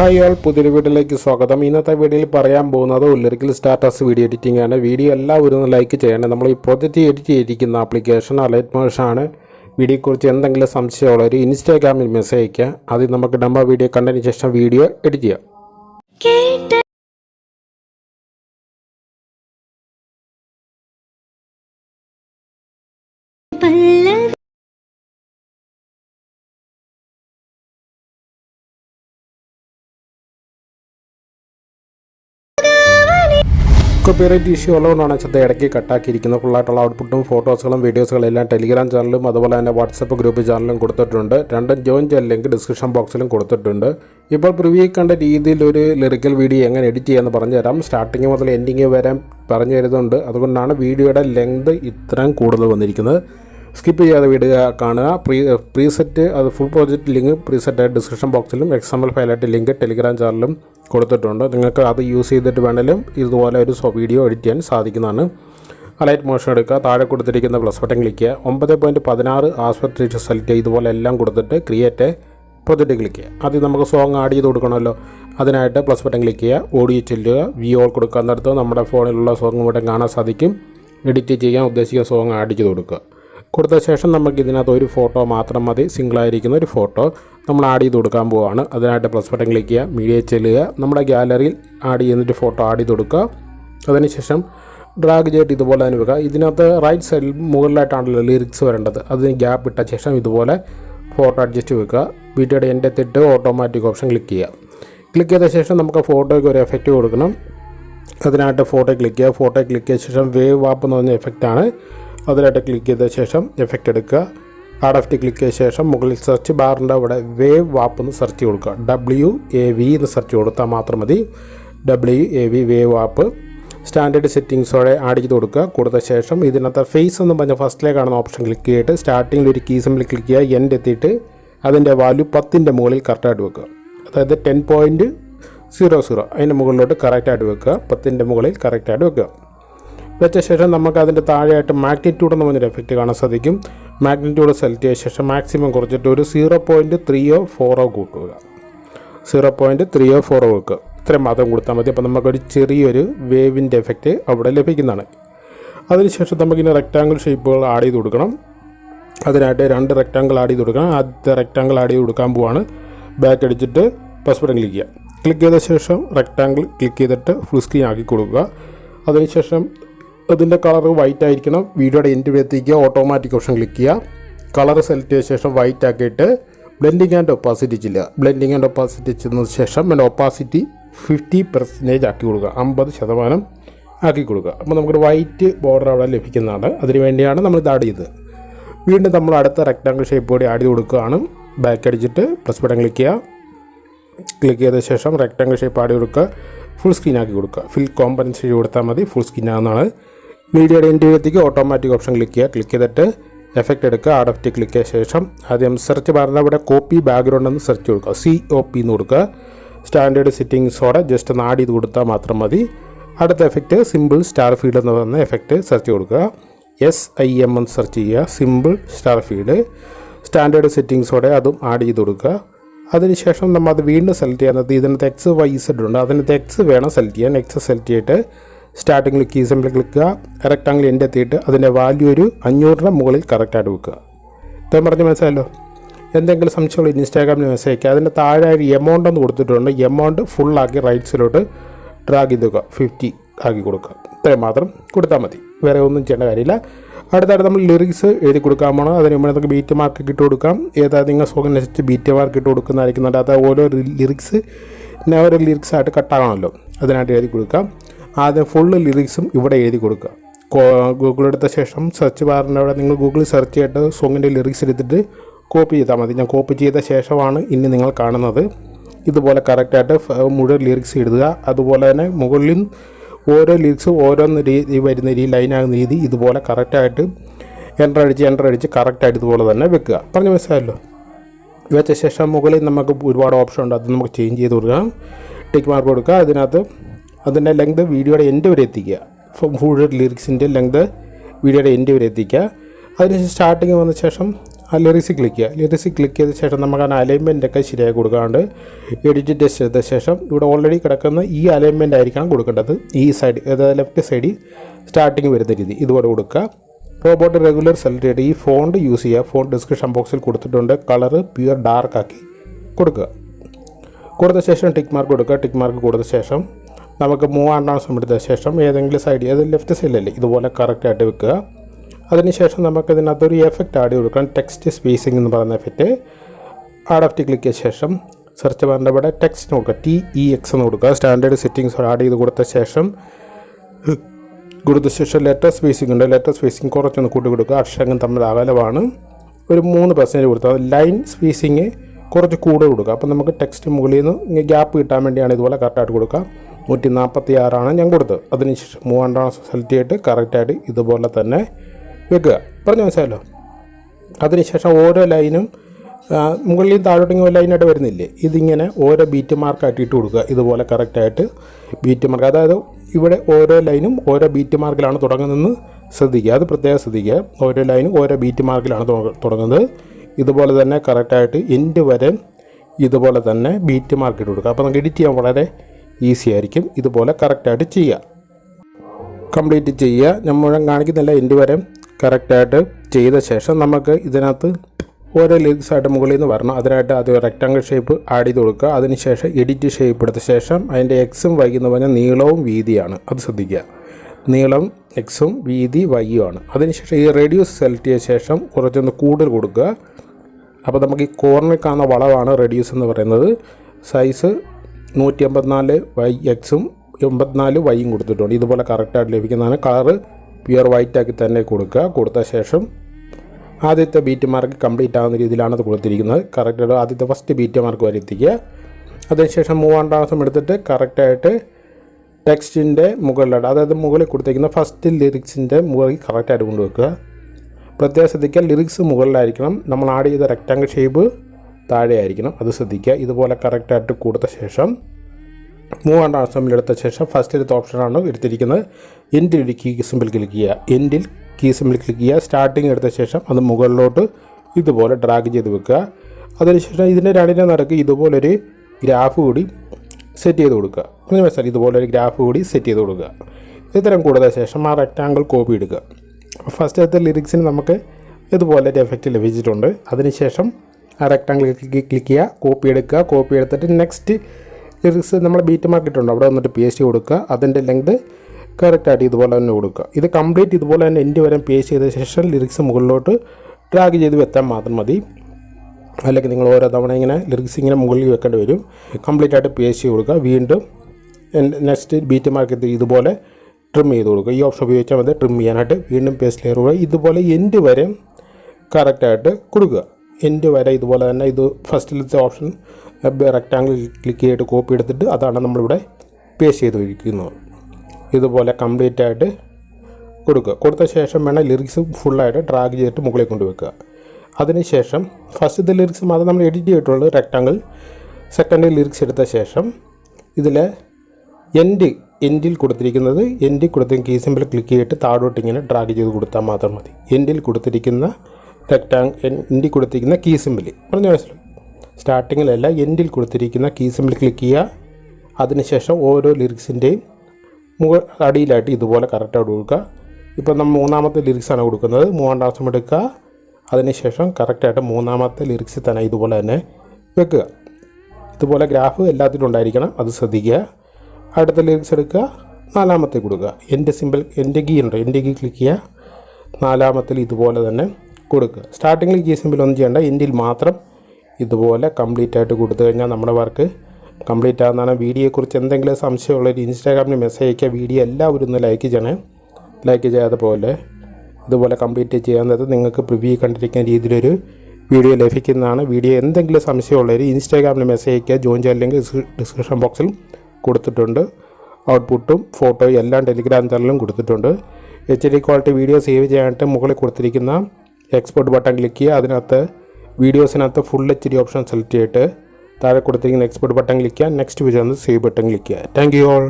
Hi all പുതിയൊരു വീഡിയോയിലേക്ക് സ്വാഗതം. ഇന്നത്തെ വീഡിയോയിൽ പറയാൻ പോകുന്നത് ഉള്ളിരിക്കൽ സ്റ്റാറ്റസ് വീഡിയോ എഡിറ്റിംഗ് ആണ്. വീഡിയോ എല്ലാവരും ലൈക്ക് ചെയ്യണം. നമ്മൾ ഈ പ്രൊജക്റ്റ് എഡിറ്റ് ചെയ്തിരിക്കുന്ന ആപ്ലിക്കേഷൻ അലൈറ്റ് മോഷാണ് വീഡിയോയെക്കുറിച്ച് എന്തെങ്കിലും സംശയമുള്ളവർ ഇൻസ്റ്റാഗ്രാമിൽ മെസ്സേജ് അയയ്ക്കുക. ആദ്യം നമുക്ക് ഡമ്മ വീഡിയോ കണ്ടതിന് ശേഷം വീഡിയോ എഡിറ്റ് ചെയ്യാം. കോപ്പിറൈറ്റ് ഇഷ്യൂ ഉള്ളതുകൊണ്ടാണ് ചത്ത ഇടയ്ക്ക് കട്ടാക്കിയിരിക്കുന്നത്. ഫുള്ളായിട്ടുള്ള ഔട്ട്പുട്ടും ഫോട്ടോസുകളും വീഡിയോസുകളും എല്ലാം ടെലിഗ്രാം ചാനലും അതുപോലെ തന്നെ വാട്സപ്പ് ഗ്രൂപ്പ് ചാനലും കൊടുത്തിട്ടുണ്ട്. രണ്ടും ജോയിൻ ചെയ്യാൻ ലിങ്ക് ഡിസ്ക്രിപ്ഷൻ ബോക്സിലും കൊടുത്തിട്ടുണ്ട്. ഇപ്പോൾ പ്രിവ്യൂ കണ്ട രീതിയിൽ ഒരു ലിറിക്കൽ വീഡിയോ എങ്ങനെ എഡിറ്റ് ചെയ്യാമെന്ന് പറഞ്ഞു തരാം സ്റ്റാർട്ടിങ് മുതൽ എൻഡിങ് വരെ പറഞ്ഞു തരുന്നുണ്ട്. അതുകൊണ്ടാണ് വീഡിയോയുടെ ലെങ്ത് ഇത്രയും കൂടുതൽ വന്നിരിക്കുന്നത്. സ്കിപ്പ് ചെയ്യാതെ വിടുക കാണുക. പ്രീ പ്രീസെറ്റ് അത് full project link preset description ബോക്സിലും എക്സ് എം എൽ ഫയലായിട്ട് ലിങ്ക് ടെലിഗ്രാം ചാനലിലും കൊടുത്തിട്ടുണ്ട്. നിങ്ങൾക്ക് അത് യൂസ് ചെയ്തിട്ട് വേണമെങ്കിലും ഇതുപോലെ ഒരു വീഡിയോ എഡിറ്റ് ചെയ്യാൻ സാധിക്കുന്നതാണ്. അലൈറ്റ് മോഷൻ എടുക്കുക താഴെ കൊടുത്തിരിക്കുന്ന പ്ലസ് ബട്ടൺ ക്ലിക്ക് ചെയ്യുക. ഒമ്പത് പോയിന്റ് പതിനാറ് ആസ്പെക്ട് സെലക്ട് ഇതുപോലെ എല്ലാം കൊടുത്തിട്ട് ക്രിയേറ്റ് പ്രൊജക്റ്റ് ക്ലിക്ക് ചെയ്യുക. ആദ്യം നമുക്ക് സോങ് ആഡ് ചെയ്ത് കൊടുക്കണമല്ലോ. അതിനായിട്ട് പ്ലസ് ബട്ടൺ ക്ലിക്ക് ചെയ്യുക. ഓഡിയോ ചെല്ലുക വി ഓൾ കൊടുക്കാൻ നേരത്ത് നമ്മുടെ ഫോണിലുള്ള സോങ് ഇവിടെ കാണാൻ സാധിക്കും. എഡിറ്റ് ചെയ്യാൻ ഉദ്ദേശിക്കുന്ന സോങ് ആഡ് ചെയ്ത് കൊടുക്കുക. കൊടുത്ത ശേഷം നമുക്ക് ഇതിനകത്ത് ഒരു ഫോട്ടോ മാത്രം മതി. സിംഗിളായിരിക്കുന്ന ഒരു ഫോട്ടോ നമ്മൾ ആഡ് ചെയ്ത് കൊടുക്കാൻ പോവുകയാണ് അതിനായിട്ട് പ്ലസ് ബട്ടൺ ക്ലിക്ക് ചെയ്യുക മീഡിയ ചെല്ലുക. നമ്മുടെ ഗാലറിയിൽ ആഡ് ചെയ്യുന്നൊരു ഫോട്ടോ ആഡ് ചെയ്ത് കൊടുക്കുക. അതിനുശേഷം ഡ്രാഗ് ചെയ്തിട്ട് ഇതുപോലെ തന്നെ വെക്കുക. ഇതിനകത്ത് റൈറ്റ് സൈഡിൽ മുകളിലായിട്ടാണല്ലോ ലിറിക്സ് വരേണ്ടത്. അതിന് ഗ്യാപ്പ് ഇട്ട ശേഷം ഇതുപോലെ ഫോട്ടോ അഡ്ജസ്റ്റ് വെക്കുക. വീഡിയോയുടെ എന്റെ തെറ്റ് ഓട്ടോമാറ്റിക് ഓപ്ഷൻ ക്ലിക്ക് ചെയ്യുക. ക്ലിക്ക് ചെയ്ത ശേഷം നമുക്ക് ഫോട്ടോയ്ക്ക് ഒരു എഫക്റ്റ് കൊടുക്കണം. അതിനായിട്ട് ഫോട്ടോ ക്ലിക്ക് ചെയ്യുക. ഫോട്ടോ ക്ലിക്ക് ചെയ്ത ശേഷം വേവ് വാപ്പ് എന്ന് പറഞ്ഞ എഫക്റ്റാണ് അതിനായിട്ട് ക്ലിക്ക് ചെയ്ത ശേഷം എഫക്റ്റ് എടുക്കുക. ആഡ് ടി ക്ലിക്ക് ചെയ്ത ശേഷം മുകളിൽ സെർച്ച് ബാറിന്റെ അവിടെ വേവ് വാപ്പ് എന്ന് സെർച്ച് കൊടുക്കുക. ഡബ്ല്യു എ വി എന്ന് സെർച്ച് കൊടുത്താൽ മാത്രം മതി. W A V wave warp standard സെറ്റിങ്സോടെ add ചെയ്ത് കൊടുക്കുക. കൊടുത്ത ശേഷം ഇതിനകത്ത് ഫേസ് എന്ന് പറഞ്ഞ ഫസ്റ്റിലേ കാണുന്ന ഓപ്ഷൻ ക്ലിക്ക് ചെയ്തിട്ട് സ്റ്റാർട്ടിങ്ങിൽ ഒരു കീ സിമ്പിൾ ക്ലിക്ക് ചെയ്യുക. എൻഡ് എത്തിയിട്ട് അതിന്റെ വാല്യൂ പത്തിന്റെ മുകളിൽ കറക്റ്റായിട്ട് വെക്കുക. അതായത് ടെൻ പോയിന്റ് സീറോ സീറോ അതിന്റെ മുകളിലോട്ട് കറക്റ്റായിട്ട് വെക്കുക. പത്തിന്റെ മുകളിൽ കറക്റ്റായിട്ട് വെക്കുക. വെച്ച ശേഷം നമുക്ക് അതിന്റെ താഴെയായിട്ട് മാഗ്നിറ്റ്യൂഡ് എന്ന് പറഞ്ഞൊരു എഫക്റ്റ് കാണാൻ സാധിക്കും. മാഗ്നിറ്റ്യൂഡ് സെലക്ട് ചെയ്ത ശേഷം മാക്സിമം കുറച്ചിട്ട് ഒരു സീറോ പോയിന്റ് ത്രീയോ ഫോറോ കൂട്ടുക. സീറോ പോയിന്റ് ത്രീയോ ഫോറോ വെക്കുക. ഇത്രയും മാത്രം കൊടുത്താൽ മതി. അപ്പോൾ നമുക്കൊരു ചെറിയൊരു വേവിന്റെ എഫക്റ്റ് അവിടെ ലഭിക്കുന്നതാണ്. അതിനുശേഷം നമുക്കിനി റെക്റ്റാങ്കിൾ ഷേപ്പുകൾ ആഡ് ചെയ്ത് കൊടുക്കണം. അതിനായിട്ട് രണ്ട് റെക്റ്റാങ്കിൾ ആഡ് ചെയ്ത് കൊടുക്കണം. ആദ്യത്തെ റെക്റ്റാങ്കിൾ ആഡ് ചെയ്ത് കൊടുക്കാൻ പോവാണ്. ബാക്ക് അടിച്ചിട്ട് പ്ലസ് ബട്ടൺ ക്ലിക്ക് ചെയ്യുക. ക്ലിക്ക് ചെയ്ത ശേഷം റെക്റ്റാങ്കിൾ ക്ലിക്ക് ചെയ്തിട്ട് ഫുൾ സ്ക്രീൻ ആക്കി കൊടുക്കുക. അതിനുശേഷം അതിന്റെ കളർ വൈറ്റ് ആയിരിക്കണം. വീഡിയോയുടെ എൻഡ് എത്തിക്കുക ഓട്ടോമാറ്റിക് ഓപ്ഷൻ ക്ലിക്ക് ചെയ്യുക. കളർ സെലക്ട് ചെയ്ത ശേഷം വൈറ്റ് ആക്കിയിട്ട് ബ്ലെൻഡിങ് ആൻഡ് ഒപ്പാസിറ്റി ചെല്ലുക. ബ്ലെൻഡിങ് ആൻഡ് ഒപ്പാസിറ്റി ചെന്നതിന് ശേഷം അതിന്റെ ഒപ്പാസിറ്റി ഫിഫ്റ്റി പെർസെന്റേജ് ആക്കി കൊടുക്കുക. അമ്പത് ശതമാനം ആക്കി കൊടുക്കുക. അപ്പോൾ നമുക്കൊരു വൈറ്റ് ബോർഡർ അവിടെ ലഭിക്കുന്നതാണ്. അതിന് വേണ്ടിയാണ് നമ്മൾ ഇത് ആഡ് ചെയ്തത്. വീണ്ടും നമ്മൾ അടുത്ത റെക്റ്റാങ്കിൾ ഷേപ്പ് കൂടി ആഡ് ചെയ്ത് കൊടുക്കുകയാണ്. ബാക്ക് അടിച്ചിട്ട് പ്ലസ് ബട്ടൺ ക്ലിക്ക് ചെയ്യുക. ക്ലിക്ക് ചെയ്ത ശേഷം റെക്റ്റാങ്കിൾ ഷേപ്പ് ആഡ് കൊടുക്കുക. ഫുൾ സ്ക്രീൻ ആക്കി കൊടുക്കുക. ഫിൽ കോമ്പൻസ് ചെയ്ത് കൊടുത്താൽ മതി. ഫുൾ സ്ക്രീൻ ആകുന്നതാണ് വീഡിയോയുടെ എൻഡിലേക്ക് ഓട്ടോമാറ്റിക് ഓപ്ഷൻ ക്ലിക്ക് ചെയ്യുക. ക്ലിക്ക് ചെയ്തിട്ട് എഫക്റ്റ് എടുക്കുക. ആഡ് ടി ക്ലിക്ക് ചെയ്ത ശേഷം ആദ്യം സെർച്ച് പറഞ്ഞാൽ ഇവിടെ കോപ്പി ബാക്ക്ഗ്രൗണ്ട് എന്ന് സെർച്ച് കൊടുക്കുക. സി ഒ പി എന്ന് കൊടുക്കുക. സ്റ്റാൻഡേർഡ് സെറ്റിങ്സോടെ ജസ്റ്റ് ഒന്ന് ആഡ് ചെയ്ത് കൊടുത്താൽ മാത്രം മതി. അടുത്ത എഫക്റ്റ് സിമ്പിൾ സ്റ്റാർ ഫീഡ് എന്ന് പറയുന്ന എഫക്റ്റ് സെർച്ച് കൊടുക്കുക. എസ് ഐ എം എന്ന് സെർച്ച് ചെയ്യുക. സിമ്പിൾ സ്റ്റാർ ഫീഡ് സ്റ്റാൻഡേർഡ് സെറ്റിങ്സോടെ അതും ആഡ് ചെയ്ത് കൊടുക്കുക. അതിനുശേഷം നമ്മൾ അത് വീണ്ടും സെലക്ട് ചെയ്യുന്നത് ഇതിനകത്ത് എക്സ് വൈ സെഡ് ഉണ്ട്. അതിനകത്ത് എക്സ് വേണം സെലക്ട് ചെയ്യാൻ. എക്സ് സെലക്ട് ചെയ്തിട്ട് സ്റ്റാർട്ടിങ്ങിൽ കീ സിമ്പിൾ ക്ലിക്കുക. റെക്ടാങ്കിൾ എന്റെ എത്തിയിട്ട് അതിന്റെ വാല്യൂ ഒരു അഞ്ഞൂറിന് മുകളിൽ കറക്റ്റായിട്ട് വെക്കുക. ഇത്രയും പറഞ്ഞ് മനസ്സിലായല്ലോ? എന്തെങ്കിലും സംശയമുള്ള ഇൻസ്റ്റാഗ്രാമിൽ മെസ്സേജ് അയക്കുക അതിന്റെ താഴെ ഒരു എമൗണ്ട് ഒന്ന് കൊടുത്തിട്ടുണ്ട്. എമൗണ്ട് ഫുള്ളാക്കി റൈറ്റ്സിലോട്ട് ഡ്രാഗ് ചെയ്ത് വെക്കുക. ഫിഫ്റ്റി ആക്കി കൊടുക്കുക. ഇത്രയും മാത്രം കൊടുത്താൽ മതി. വേറെ ഒന്നും ചെയ്യേണ്ട കാര്യമില്ല. അടുത്തായിട്ട് നമ്മൾ ലിറിക്സ് എഴുതി കൊടുക്കാൻ പോകണം അതിന് മുമ്പ് നമുക്ക് ബീറ്റ് മാർക്ക് ഇട്ട് കൊടുക്കാം. ഏതാ നിങ്ങൾ സോങ്ങിനനുസരിച്ച് ബീറ്റ് മാർക്ക് ഇട്ട് കൊടുക്കുന്നതായിരിക്കും അത് ഓരോ ലിറിക്സ് ഓരോ ലിറിക്സ് ആയിട്ട് കട്ടാകണമല്ലോ അതിനായിട്ട് എഴുതി കൊടുക്കാം. ആദ്യം ഫുള്ള് ലിറിക്സും ഇവിടെ എഴുതി കൊടുക്കുക. ഗൂഗിൾ എടുത്ത ശേഷം സെർച്ച് ബാറിന്റെ അവിടെ നിങ്ങൾ ഗൂഗിളിൽ സെർച്ച് ചെയ്തിട്ട് സോങ്ങിന്റെ ലിറിക്സ് എടുത്തിട്ട് കോപ്പി ചെയ്താൽ മതി. ഞാൻ കോപ്പി ചെയ്ത ശേഷമാണ് ഇനി നിങ്ങൾ കാണുന്നത്. ഇതുപോലെ കറക്റ്റായിട്ട് മുഴുവൻ ലിറിക്സ് എഴുതുക. അതുപോലെ തന്നെ മുകളിൽ ഓരോ ലിറിക്സ് ഓരോന്ന് രീതി വരുന്ന രീതി ലൈനാകുന്ന രീതി ഇതുപോലെ കറക്റ്റായിട്ട് എന്റർ അടിച്ച് എന്റർ അടിച്ച് കറക്റ്റായിട്ട് ഇതുപോലെ തന്നെ വെക്കുക. പറഞ്ഞു മനസ്സിലായല്ലോ? വെച്ച ശേഷം മുകളിൽ നമുക്ക് ഒരുപാട് ഓപ്ഷൻ ഉണ്ട്. അത് നമുക്ക് ചേഞ്ച് ചെയ്ത് കൊടുക്കാം. ടിക്ക് മാർക്ക് കൊടുക്കുക. അതിനകത്ത് അതിന്റെ ലെങ്ത് വീഡിയോയുടെ എൻഡ് വരെ എത്തിക്കുക. ഫുൾ ലിറിക്സിന്റെ ലെങ്ത് വീഡിയോയുടെ എൻഡ് വരെ എത്തിക്കുക. അതിനുശേഷം സ്റ്റാർട്ടിങ് വന്ന ശേഷം ആ ലിറിക്സ് ക്ലിക്ക് ചെയ്യുക. ലിറിക്സ് ക്ലിക്ക് ചെയ്ത ശേഷം നമുക്ക് ആ അലൈൻമെന്റ് ഒക്കെ ശരിയായി കൊടുക്കാണ്ട് എഡിറ്റ് ടെസ്റ്റ് ചെയ്ത ശേഷം ഇവിടെ ഓൾറെഡി കിടക്കുന്ന ഈ അലൈൻമെന്റ് ആയിരിക്കണം കൊടുക്കേണ്ടത്. ഈ സൈഡ് അതായത് ലെഫ്റ്റ് സൈഡിൽ സ്റ്റാർട്ടിങ് വരുന്ന രീതി. ഇതുപോലെ കൊടുക്കുക. റോബോട്ട് റെഗുലർ സെലക്ട് ചെയ്തിട്ട് ഈ ഫോണ്ട് യൂസ് ചെയ്യുക. ഫോൺ ഡിസ്ക്രിപ്ഷൻ ബോക്സിൽ കൊടുത്തിട്ടുണ്ട്. കളറ് പ്യുവർ ഡാർക്ക് ആക്കി കൊടുക്കുക. കൊടുത്ത ശേഷം ടിക്ക് മാർക്ക് കൊടുക്കുക. ടിക്ക് മാർക്ക് കൊടുത്ത ശേഷം നമുക്ക് മൂവാണ്ടാം എടുത്ത ശേഷം ഏതെങ്കിലും സൈഡ് ഏത് ലെഫ്റ്റ് സൈഡിലല്ലേ ഇതുപോലെ കറക്റ്റായിട്ട് വെക്കുക. അതിനുശേഷം നമുക്ക് ഇതിനകത്തൊരു എഫക്റ്റ് ആഡ് കൊടുക്കണം. ടെക്സ്റ്റ് സ്പേസിംഗ് എന്ന് പറയുന്ന എഫക്റ്റ് ആഡ് ഓഫ് ക്ലിക്ക് ചെയ്ത ശേഷം സെർച്ച് ബാറിന്റെ ഇവിടെ ടെക്സ്റ്റ് കൊടുക്കുക ടി ഇ എക്സ് എന്ന് കൊടുക്കുക. സ്റ്റാൻഡേർഡ് സെറ്റിങ്സ് ആഡ് ചെയ്ത് കൊടുത്ത ശേഷം കൊടുത്ത ശേഷം ലെറ്റർ സ്പേസിംഗ് ഉണ്ട്. ലെറ്റർ സ്പേസിംഗ് കുറച്ചൊന്ന് കൂട്ടി കൊടുക്കുക. അക്ഷരങ്ങൾ തമ്മിൽ അകലമാണ്. ഒരു മൂന്ന് പെർസെന്റ് കൊടുത്താൽ ലൈൻ സ്പേസിങ് കുറച്ച് കൂടുതൽ കൊടുക്കുക. അപ്പോൾ നമുക്ക് ടെക്സ്റ്റ് മുകളിൽ നിന്ന് ഗ്യാപ്പ് കിട്ടാൻ വേണ്ടിയാണ് ഇതുപോലെ കറക്റ്റായിട്ട് കൊടുക്കുക. നൂറ്റി നാൽപ്പത്തി ആറാണ് ഞാൻ കൊടുത്തത്. അതിനുശേഷം മൂവാണ്ടാണ് സെലക്ട് ചെയ്തിട്ട് കറക്റ്റായിട്ട് ഇതുപോലെ തന്നെ വെക്കുക. പറഞ്ഞു മനസ്സിലല്ലോ അതിനുശേഷം ഓരോ ലൈനും മുകളിൽ താഴോട്ടെങ്കിൽ ഒരു ലൈനായിട്ട് വരുന്നില്ലേ? ഇതിങ്ങനെ ഓരോ ബീറ്റ് മാർക്കായിട്ട് ഇട്ട് കൊടുക്കുക. ഇതുപോലെ കറക്റ്റായിട്ട് ബീറ്റ് മാർക്ക് അതായത് ഇവിടെ ഓരോ ലൈനും ഓരോ ബീറ്റ് മാർക്കിലാണ് തുടങ്ങുന്നതെന്ന് ശ്രദ്ധിക്കുക. അത് പ്രത്യേകം ശ്രദ്ധിക്കുക. ഓരോ ലൈനും ഓരോ ബീറ്റ് മാർക്കിലാണ് തുടങ്ങുന്നത്. ഇതുപോലെ തന്നെ കറക്റ്റായിട്ട് എൻഡ് വരെ ഇതുപോലെ തന്നെ ബീറ്റ് മാർക്ക് ഇട്ട് കൊടുക്കുക. അപ്പോൾ നമുക്ക് എഡിറ്റ് ചെയ്യാൻ വളരെ ഈസി ആയിരിക്കും ഇതുപോലെ കറക്റ്റായിട്ട് ചെയ്യുക. കംപ്ലീറ്റ് ചെയ്യുക. ഞാൻ മുഴുവൻ കാണിക്കുന്നില്ല എന്റെ വരെ കറക്റ്റായിട്ട് ചെയ്ത ശേഷം നമുക്ക് ഇതിനകത്ത് ഓരോ ലെഗ്സായിട്ട് മുകളിൽ നിന്ന് വരണം. അതിനായിട്ട് അത് റെക്റ്റാങ്കിൾ ഷേപ്പ് ആഡ് ചെയ്ത് കൊടുക്കുക. അതിനുശേഷം എഡിറ്റ് ഷേപ്പ് എടുത്ത ശേഷം അതിന്റെ എക്സും വൈ എന്ന് പറഞ്ഞാൽ നീളവും വീതിയാണ്. അത് ശ്രദ്ധിക്കുക. നീളം എക്സും വീതി വൈയും ആണ്. അതിനുശേഷം ഈ റേഡിയസ് സെലക്ട് ചെയ്ത ശേഷം കുറച്ചൊന്ന് കൂടുതൽ കൊടുക്കുക. അപ്പോൾ നമുക്ക് ഈ കോർണറിൽ കാണുന്ന വളവാണ് റെഡ്യൂസ് എന്ന് പറയുന്നത്. സൈസ് നൂറ്റി എൺപത്തിനാല് വൈ എക്സും എൺപത്തിനാല് വൈയും കൊടുത്തിട്ടുണ്ട്. ഇതുപോലെ കറക്റ്റായിട്ട് ലഭിക്കുന്നതാണ്. കളറ് പ്യുവർ വൈറ്റ് ആക്കി തന്നെ കൊടുക്കുക. കൊടുത്ത ശേഷം ആദ്യത്തെ ബീറ്റ് മാർക്ക് കംപ്ലീറ്റ് ആകുന്ന രീതിയിലാണ് അത് കൊടുത്തിരിക്കുന്നത്. കറക്റ്റായിട്ട് ആദ്യത്തെ ഫസ്റ്റ് ബീറ്റ് മാർക്ക് വരെ എത്തിക്കുക. അതിനുശേഷം മൂവാണ്ടാസം എടുത്തിട്ട് കറക്റ്റായിട്ട് ടെക്സ്റ്റിന്റെ മുകളിലായിട്ട് അതായത് മുകളിൽ കൊടുത്തിരിക്കുന്ന ഫസ്റ്റ് ലിറിക്സിന്റെ മുകളിൽ കറക്റ്റായിട്ട് കൊണ്ടുവെക്കുക പ്രത്യേകം ശ്രദ്ധിക്കുക ലിറിക്സ് മുകളിലായിരിക്കണം. നമ്മൾ ആഡ് ചെയ്ത റെക്റ്റാങ്കിൾ ഷേപ്പ് താഴെ ആയിരിക്കണം അത് ശ്രദ്ധിക്കുക. ഇതുപോലെ കറക്റ്റായിട്ട് കൊടുത്ത ശേഷം മൂവാണ്ട് അസംബ്ലി എടുത്ത ശേഷം ഫസ്റ്റ് എടുത്ത ഓപ്ഷനാണ് എടുത്തിരിക്കുന്നത്. എൻഡിൽ കീ സിമ്പിൾ ക്ലിക്ക് ചെയ്യുക. എൻഡിൽ കീ സിമ്പിൾ ക്ലിക്ക് ചെയ്യുക. സ്റ്റാർട്ടിങ് എടുത്ത ശേഷം അത് മുകളിലോട്ട് ഇതുപോലെ ഡ്രാഗ് ചെയ്ത് വെക്കുക. അതിനുശേഷം ഇതിന്റെ രണ്ടിനെ നടക്ക് ഇതുപോലൊരു ഗ്രാഫ് കൂടി സെറ്റ് ചെയ്ത് കൊടുക്കുക. എന്ന് വെച്ചാൽ ഇതുപോലൊരു ഗ്രാഫ് കൂടി സെറ്റ് ചെയ്ത് കൊടുക്കുക. ഇത്തരം കൂടുതൽ ശേഷം ആ റെക്റ്റാങ്കിൾ കോപ്പി എടുക്കുക അപ്പോൾ ഫസ്റ്റ് എടുത്ത ലിറിക്സിന് നമുക്ക് ഇതുപോലെ ഒരു എഫക്റ്റ് ലഭിച്ചിട്ടുണ്ട്. അതിനുശേഷം ആ റെക്റ്റാങ്കിൾ ക്ലിക്ക് ചെയ്യുക കോപ്പി എടുക്കുക കോപ്പി എടുത്തിട്ട് നെക്സ്റ്റ് ലിറിക്സ് നമ്മൾ ബീറ്റ് മാർക്കിട്ടുണ്ട് അവിടെ വന്നിട്ട് പി എസ് സി കൊടുക്കുക അതിന്റെ ലെങ്ത് കറക്റ്റായിട്ട് ഇതുപോലെ തന്നെ കൊടുക്കുക. ഇത് കംപ്ലീറ്റ് ഇതുപോലെ തന്നെ എന്റെ വരെ പി എസ് ചെയ്ത ശേഷം ലിറിക്സ് മുകളിലോട്ട് ഡ്രാഗ് ചെയ്ത് വെത്താൻ മാത്രം മതി. അല്ലെങ്കിൽ നിങ്ങൾ ഓരോ തവണ ഇങ്ങനെ ലിറിക്സ് ഇങ്ങനെ മുകളിൽ വെക്കേണ്ടി വരും. കംപ്ലീറ്റ് ആയിട്ട് പി എസ് സി കൊടുക്കുക. വീണ്ടും നെക്സ്റ്റ് ബീറ്റ് മാർക്കറ്റ് ഇതുപോലെ ട്രിം ചെയ്ത് കൊടുക്കുക. ഈ ഓപ്ഷൻ ഉപയോഗിച്ചാൽ മതി. ട്രിം ചെയ്യാനായിട്ട് വീണ്ടും പേസ്റ്റ് ലെയർ കൊടുക്കുക ഇതുപോലെ എൻഡ് വരെ കറക്റ്റായിട്ട് കൊടുക്കുക. എൻഡ് വരെ ഇതുപോലെ തന്നെ ഇത് ഫസ്റ്റിലത്തെ ഓപ്ഷൻ റെക്റ്റാങ്കിൾ ക്ലിക്ക് ചെയ്തിട്ട് കോപ്പി എടുത്തിട്ട് അതാണ് നമ്മളിവിടെ പേസ്റ്റ് ചെയ്ത് വയ്ക്കുന്നത് ഇതുപോലെ കംപ്ലീറ്റ് ആയിട്ട് കൊടുക്കുക. കൊടുത്ത ശേഷം വേണം ലിറിക്സ് ഫുള്ളായിട്ട് ഡ്രാഗ് ചെയ്തിട്ട് മുകളിൽ കൊണ്ടുവെക്കുക അതിനുശേഷം ഫസ്റ്റത്തെ ലിറിക്സ് മാത്രം നമ്മൾ എഡിറ്റ് ചെയ്തിട്ടുള്ളൂ റെക്റ്റാങ്കിൾ സെക്കൻഡ് ലിറിക്സ് എടുത്ത ശേഷം ഇതിൽ എൻഡ് എൻഡിൽ കൊടുത്തിരിക്കുന്നത് എൻഡിൽ കൊടുത്തിരിക്കുന്ന കീ സിമ്പിൾ ക്ലിക്ക് ചെയ്തിട്ട് താഴോട്ട് ഇങ്ങനെ ഡ്രാഗ് ചെയ്ത് കൊടുത്താൽ മാത്രം മതി. എൻഡിൽ കൊടുത്തിരിക്കുന്ന റെക്റ്റാങ് എൻഡിൽ കൊടുത്തിരിക്കുന്ന കീ സിമ്പിൾ പറഞ്ഞ മനസ്സിലായി? സ്റ്റാർട്ടിങ്ങിലല്ല എൻഡിൽ കൊടുത്തിരിക്കുന്ന കീ സിമ്പിൾ ക്ലിക്ക് ചെയ്യുക. അതിനുശേഷം ഓരോ ലിറിക്സിന്റെയും മുകൾ അടിയിലായിട്ട് ഇതുപോലെ കറക്റ്റായിട്ട് കൊടുക്കുക. ഇപ്പോൾ നമ്മൾ മൂന്നാമത്തെ ലിറിക്സാണ് കൊടുക്കുന്നത്. മൂന്നാം ദിവസം എടുക്കുക. അതിനുശേഷം കറക്റ്റായിട്ട് മൂന്നാമത്തെ ലിറിക്സ് തന്നെ ഇതുപോലെ തന്നെ വെക്കുക. ഇതുപോലെ ഗ്രാഫ് എല്ലാത്തിലും ഉണ്ടായിരിക്കണം. അത് ശ്രദ്ധിക്കുക. അടുത്ത ലിറിക്സ് എടുക്കുക. നാലാമത്തെ കൊടുക്കുക. എന്റെ സിമ്പിൾ എന്റെ കീ ഉണ്ട്. എന്റെ കീ ക്ലിക്ക് ചെയ്യുക. നാലാമത്തിൽ ഇതുപോലെ തന്നെ കൊടുക്കുക. സ്റ്റാർട്ടിങ്ങിൽ കീ സിമ്പിൾ ഒന്നും ചെയ്യേണ്ട. എൻഡിൽ മാത്രം ഇതുപോലെ കംപ്ലീറ്റ് ആയിട്ട് കൊടുത്തു കഴിഞ്ഞാൽ നമ്മുടെ വർക്ക് കംപ്ലീറ്റ് ആകുന്നതാണ് വീഡിയോയെക്കുറിച്ച് എന്തെങ്കിലും സംശയമുള്ളവർ ഇൻസ്റ്റാഗ്രാമിൽ മെസ്സേജ് അയക്കുക വീഡിയോ എല്ലാവരും ഒന്ന് ലൈക്ക് ചെയ്യണേ. ലൈക്ക് ചെയ്യാതെ പോലെ ഇതുപോലെ കംപ്ലീറ്റ് ചെയ്യാവുന്നത് നിങ്ങൾക്ക് പ്രിവ്യൂ കണ്ടിരിക്കുന്ന രീതിയിലൊരു വീഡിയോ ലഭിക്കുന്നതാണ്. വീഡിയോ എന്തെങ്കിലും സംശയമുള്ളവർ ഇൻസ്റ്റാഗ്രാമിൽ മെസ്സേജ് അയക്കുക ജോയിൻ ചെയ്യാൻ ലിങ്ക് ഡിസ്ക്രിപ്ഷൻ ബോക്സിൽ കൊടുത്തിട്ടുണ്ട്. ഔട്ട്പുട്ടും ഫോട്ടോയും എല്ലാം ടെലിഗ്രാം ചാനലിലും കൊടുത്തിട്ടുണ്ട്. H D quality video save ചെയ്യാനായിട്ട് മുകളിൽ കൊടുത്തിരിക്കുന്ന എക്സ്പോർട്ട് ബട്ടൺ ക്ലിക്ക് ചെയ്യുക. അതിനകത്ത് വീഡിയോസിനകത്ത് full H D option select ചെയ്തിട്ട് താഴെ കൊടുത്തിരിക്കുന്ന എക്സ്പോർട്ട് ബട്ടൺ ക്ലിക്ക് ചെയ്യുക. നെക്സ്റ്റ് വിജയം സേവ് ബട്ടൺ ക്ലിക്ക് ചെയ്യുക. Thank you all